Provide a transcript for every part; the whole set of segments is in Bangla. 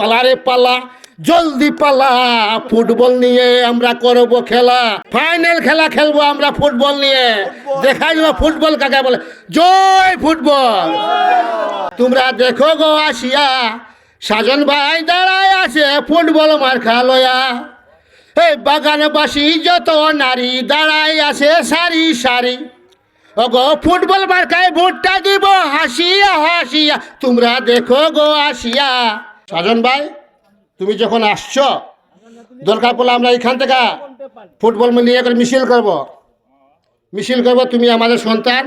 পালারে পালা, জলদি পালা। ফুটবল নিয়ে আমরা করব খেলা। ফাইনাল খেলা খেলব আমরা ফুটবল নিয়ে। দেখা যাবে ফুটবল কাকে বলে? জয় ফুটবল। তোমরা দেখো গো আসিয়া, সাজন ভাই দাঁড়ায় আছে ফুটবল মার খালয়া। এই বাগানবাসী যত নারী দাঁড়ায় আছে সারি সারি। ওগো ফুটবল মার্কায় ভোটটা দিব, হাসিয়া হাসিয়া। তোমরা দেখো গো আসিয়া সাজন ভাই তুমি যখন আসছো দরকার পড়লে আমরা এখান থেকে ফুটবল নিয়ে করে মিছিল করব। মিছিল করব তুমি আমাদের সন্তান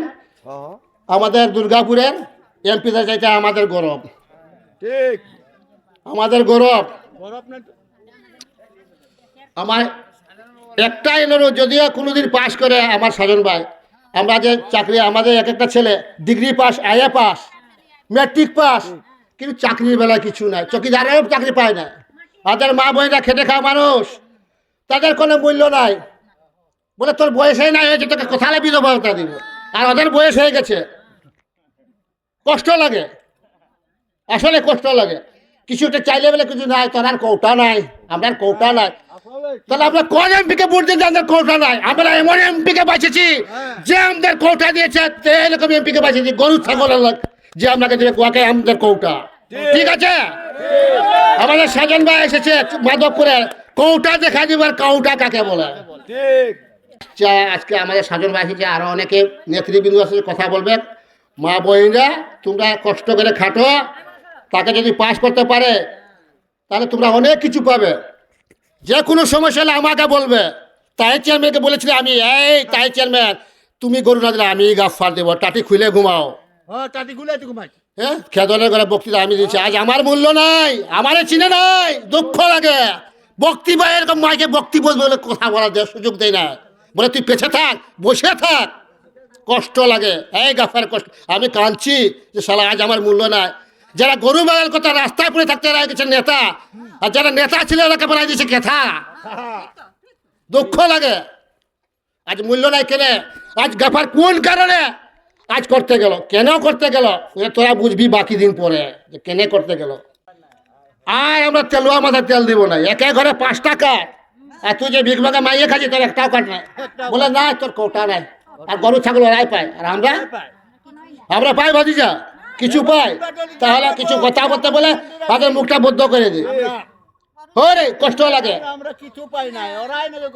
আমাদের দুর্গাপুরের এমপিদের চাইতে আমাদের গৌরব। ঠিক। আমাদের গৌরব। আমার একটাই অনুরোধ যদিও কোনোদিন পাশ করে আমার সাজন ভাই আমরা যে চাকরি আমাদের এক একটা ছেলে degree pass IA pass matric pass কিন্তু চাকরির বেলায় কিছু নাই। চকিদারেও চাকরি পায় না। তাদের মা বোনেরা খেটে খাওয়া মানুষ, তাদের কোনো মূল্য নাই। বলে তোর বয়সই নাই হয়েছে তোকে কোথায় বিধবা ভাতা দিব? আর ওদের বয়স হয়ে গেছে। কষ্ট লাগে। আসলে কষ্ট লাগে। কিছুটা চাইলে বলে কিছু নাই, তোর আর কৌটা নাই, আমার কৌটা নাই। তাহলে আমরা কোন এমপিকে ভোট দিয়েছি আমাদের কৌটা নাই? আমরা এমন এমপিকে বাঁচেছি যে আমাদের কৌটা দিয়েছে এরকম এমপিকে বাঁচেছি, গরু ছাগল যে আপনাকে দেবে কোয়াকে আমাদের কৌটা। ঠিক আছে? আমাদের সাজন ভাই এসেছে মাধবপুরে কৌটা দেখা দিবার কৌটা কাকে বলে? ঠিক। যা আজকে আমাদের সাজন ভাই এসেছে আরও অনেকে নেতৃবৃন্দ কথা বলবেন। মা বোনেরা তোমরা কষ্ট করে খাটো। তাকে যদি পাস করতে পারে তাহলে তোমরা অনেক কিছু পাবে। যে কোনো সমস্যা হলে আমাকে বলবে। তাই চেয়ারম্যানকে বলেছিল আমি এই তাই চেয়ারম্যান তুমি গরু না দিলে আমি গাফার দেবো। টাটি খুলে ঘুমাও। হ্যাঁ টাটি খুলে ঘুমাই। হ্যাঁ খেদনের করে বক্তৃতা আমি দিচ্ছি। আজ আমার মূল্য নাই, আমারে চিনে নাই, দুঃখ লাগে। বক্তি বা এরকম মাইকে বক্তি বলে কথা বলার দেয় সুযোগ দেয় না বলে, তুই পেছে থাক, বসে থাক। কষ্ট লাগে। এই গাফার কষ্ট। আমি কাঁদছি যে শালা, আজ আমার মূল্য নাই। যারা গরু বাগাল কথা রাস্তায় পড়ে থাকতে এরা নেতা। আর যারা নেতা ছিল ওরাকে বানাই দিয়েছে কেথা? দুঃখ লাগে। আজ মূল্য নাই কেনে? আজ গাফার কোন কারণে? আজ করতে গেল। কেন করতে গেল? তোরা বুঝবি বাকি দিন পরে যে কেনে করতে গেল। আর আমরা তেলুয়া মাথায় তেল দিব না। একে ঘরে পাঁচ টাকা। আর তুই যে ভিক ভাগে মাইয়ে খাচ্ছি তোর একটাও কাট নাই। বলে, না, তোর কোটা নাই। আর গরু, ছাগল, ওরাই পায়। আর আমরা? আমরা পাই, ভাতিজা? কিছু পাই? তাহলে কিছু কথা বলতে বলে তাদের মুখটা বদ্ধ করে দিই হরে কষ্ট লাগে। আমরা কিছু পাই নাই ওরাই নেবে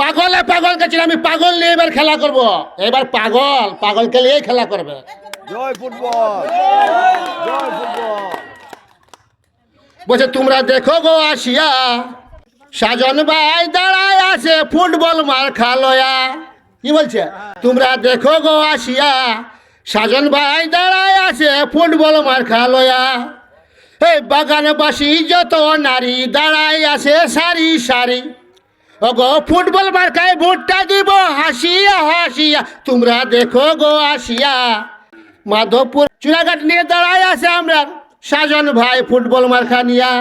পাগলে পাগল গেছিল আমি পাগল নিয়ে এবার খেলা করব। এবার পাগল পাগলকে নিয়েই খেলা করবে। জয় ফুটবল। জয় ফুটবল। বলছে তোমরা দেখো গো আসিয়া সাজন ভাই দাঁড়ায় আছে ফুটবল মার খালয়া। কি বলছে? তোমরা দেখো গো আসিয়া সাজন ভাই দাঁড়ায় আছে ফুটবল মার খালয়া। এই বাগানবাসী যত নারী দাঁড়াই আছে সারি সারি। ওগো ফুটবল মার্কায় ভোটটা দিব হাসিয়া হাসিয়া। তোমরা দেখো গো আসিয়া। মাধবপুর চুরাঘাট নিয়ে দাঁড়াই আছে আমরা সাজন ভাই ফুটবল মার্কা নিয়া।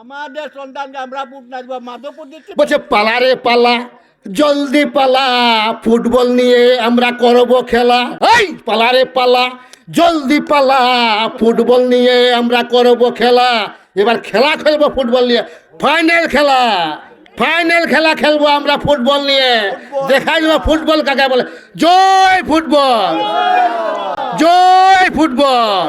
আমাদের সন্তানকে আমরা পুট নাচব মাধবপুর দিচ্ছি। বলছে পালারে পালা জলদি পালা ফুটবল নিয়ে আমরা করব খেলা। এই পালারে পালা জলদি পালা, ফুটবল নিয়ে আমরা করব খেলা। এবার খেলা খেলব ফুটবল নিয়ে। ফাইনাল খেলা ফাইনাল খেলা খেলব আমরা ফুটবল নিয়ে। দেখা যাবে ফুটবল কাকে বলে। জয় ফুটবল জয় ফুটবল।